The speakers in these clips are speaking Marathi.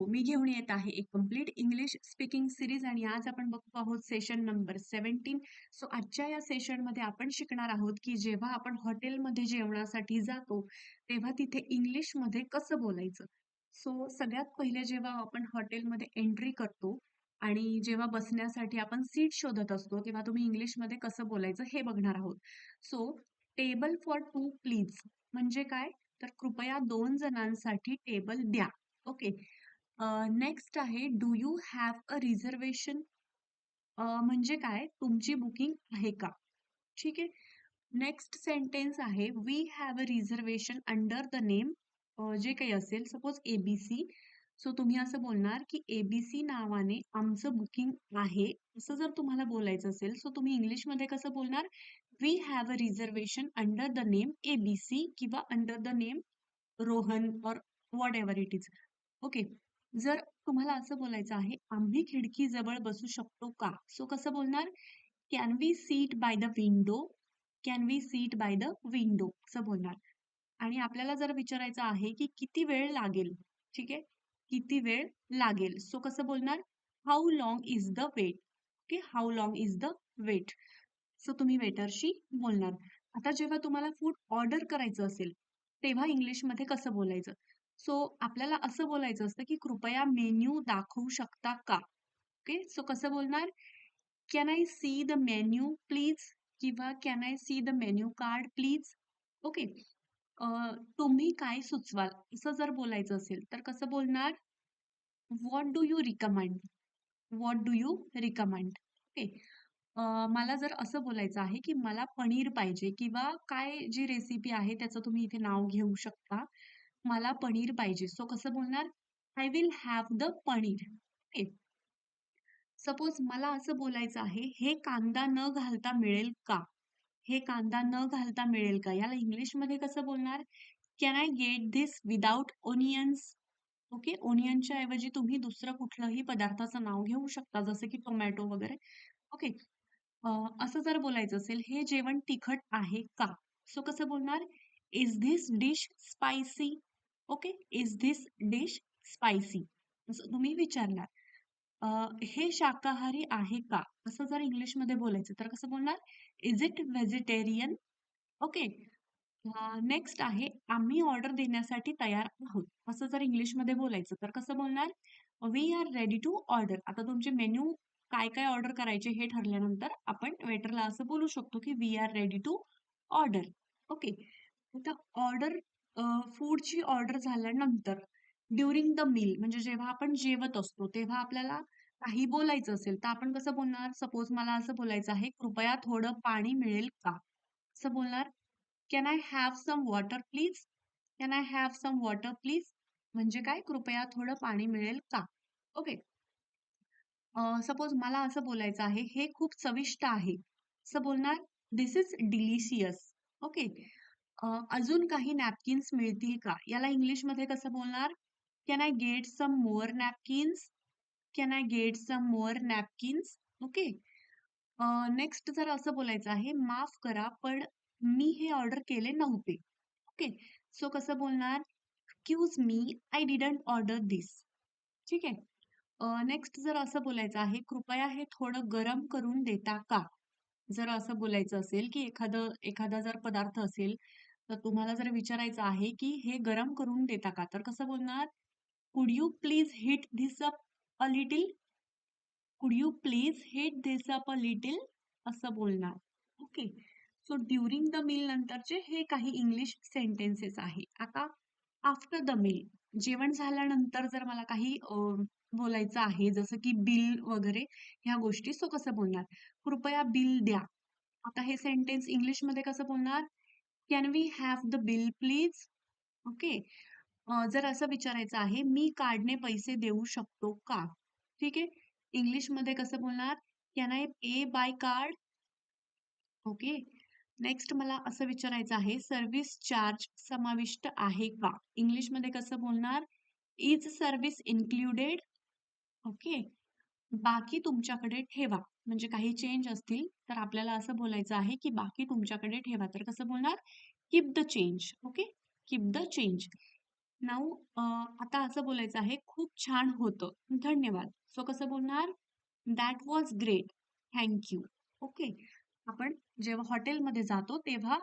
मी घेऊन येत आहे एक कंप्लीट इंग्लिश स्पीकिंग सिरीज आणि आज आपण बघतो आहोत सेशन नंबर सेव्हन्टीन सो आजच्या या सेशनमध्ये आपण शिकणार आहोत की जेव्हा आपण हॉटेलमध्ये जेवणासाठी जातो तेव्हा तिथे इंग्लिशमध्ये कसं बोलायचं? सो सगळ्यात पहिले जेव्हा आपण हॉटेलमध्ये एंट्री करतो आणि जेव्हा बसण्यासाठी आपण सीट शोधत असतो तेव्हा तुम्ही इंग्लिशमध्ये कसं बोलायचं हे बघणार आहोत. So table for two please म्हणजे काय? तर कृपया दोन जणांसाठी टेबल द्या. ओके नेक्स्ट आहे do you have a reservation म्हणजे काय? तुमची बुकिंग आहे का? ठीक आहे. नेक्स्ट सेंटेन्स आहे we have a reservation under the name जे काही असेल सपोज एबीसी सो तुम्ही असं बोलणार की एबीसी नावाने आमचं बुकिंग आहे. असं जर तुम्हाला बोलायचं असेल सो तुम्ही इंग्लिशमध्ये कसं बोलणार? We have a reservation under the name ABC किंवा under the name Rohan or whatever it is okay जर तुम्हाला असं बोलायचं आहे आम्ही खिडकी जवळ बसू शकतो का? सो कसं बोलणार? Can we seat by the window can we seat by the window असं बोलणार. आणि आपल्याला जर विचारायचं आहे की किती वेळ लागेल ठीक आहे? किती वेळ लागेल? सो कसं बोलणार? How long is the wait okay? How long is the wait so तुम्ही वेटरशी बोलणार. आता जेव्हा तुम्हाला फूड ऑर्डर करायचं असेल तेव्हा इंग्लिशमध्ये कसं बोलायचं? सो आपल्याला असं बोलायचं असतं की कृपया मेन्यू दाखवू शकता का? ओके सो कसं बोलणार? Can I see the menu please किंवा can I see the menu card please okay तुम्ही काय सुचवाल? असं जर बोलायचं असेल तर कसं बोलणार? What do you recommend what do you recommend okay मला जर असं बोलायचं आहे की मला पनीर पाहिजे किंवा काय जी रेसिपी आहे त्याचं तुम्ही इथे नाव घेऊ शकता. मला पनीर पाहिजे. सो कसं बोलणार? I will have the paneer. Okay suppose मला असं बोलायचं आहे हे कांदा न घालता मिळेल का? हे कांदा न घालता मिळेल का? याला इंग्लिशमध्ये कसं बोलणार? Can I get this without onions okay ओनियनच्या ऐवजी तुम्ही दुसरं कुठलंही पदार्थाचं नाव घेऊ शकता जसं की टोमॅटो वगैरे. ओके असं जर बोलायचं असेल हे जेवण तिखट आहे का? सो कसं बोलणार? Is this dish spicy okay is this dish spicy? असं तुम्ही विचारणार. हे शाकाहारी आहे का? असं जर इंग्लिशमध्ये बोलायचं तर कसं बोलणार? Is it vegetarian? Okay. Next आहे आम्ही ऑर्डर देण्यासाठी तयार आहोत. असं जर इंग्लिशमध्ये बोलायचं तर कसं बोलणार? We are ready to order. आता तुमचे मेन्यू काय काय ऑर्डर करायचे हे ठरल्यानंतर आपण वेटरला असं बोलू शकतो की we are ready to order. Okay. आता ऑर्डर फूडची ऑर्डर झाल्यानंतर ड्युरिंग द मील म्हणजे जेव्हा आपण जेवत असतो तेव्हा आपल्याला काही बोलायचं असेल तर आपण कसं बोलणार? सपोज मला असं बोलायचं आहे कृपया थोडं पाणी मिळेल का? असं बोलणार. Can I have some water please can I have some water please म्हणजे काय? कृपया थोडं पाणी मिळेल का? ओके सपोज मला असं बोलायचं आहे हे खूप चविष्ट आहे. असं बोलणार. दिस इज डिलिशियस ओके अजून काही नॅपकिन्स मिळतील का? याला इंग्लिशमध्ये कसं बोलणार? Can I get some more napkins can I get some more napkins okay next जर असं बोलायचं आहे माफ करा पण मी हे ऑर्डर केले नव्हते. ओके सो कसं बोलणार? Excuse me I didn't order this ठीक आहे. नेक्स्ट जर असं बोलायचं आहे कृपया हे थोडं गरम करून देता का? जर असं बोलायचं असेल की एखादं एखादा जर पदार्थ असेल तर तुम्हाला जर विचारायचं आहे की हे गरम करून देता का? तर कसं बोलणार? Could you please heat this up a little could you please heat this up a little असं बोलणार. Okay so during the meal नंतरचे हे काही इंग्लिश सेंटेन्सेस आहे. आता आफ्टर द मील जेवण झाल्यानंतर जर मला काही बोलायचं आहे जसं की बिल वगैरे ह्या गोष्टी सो कसं बोलणार? कृपया बिल द्या. आता हे सेंटेन्स इंग्लिशमध्ये कसं बोलणार? Can we have the bill please okay जर असं विचारायचं आहे मी कार्डने पैसे देऊ शकतो का? ठीक आहे? इंग्लिशमध्ये कसं बोलणार? Can I pay by card okay next मला असं विचारायचं आहे सर्व्हिस चार्ज समाविष्ट आहे का? इंग्लिशमध्ये कसं बोलणार? इज सर्व्हिस इन्क्लुडेड ओके बाकी तुमच्याकडे ठेवा म्हणजे काही चेंज असतील तर आपल्याला असं बोलायचं आहे की बाकी तुमच्याकडे ठेवा तर कसं बोलणार keep the change okay keep the change now आता असं बोलायचं आहे खूप छान होतं. धन्यवाद. सो कसं बोलणार? That was great. Thank you. Okay. आपण जेव्हा हॉटेलमध्ये जातो तेव्हा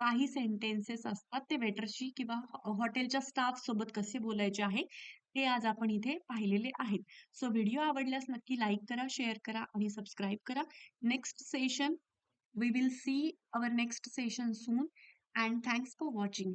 काही सेंटेन्सेस असतात ते वेटरशी किंवा हॉटेलच्या स्टाफ सोबत कसे बोलायचे आहे हे आज आपण इथे पाहिलेले आहेत. सो व्हिडिओ आवडल्यास नक्की लाईक करा, शेअर करा आणि सबस्क्राईब करा. Next session we will see our next session soon and thanks for watching.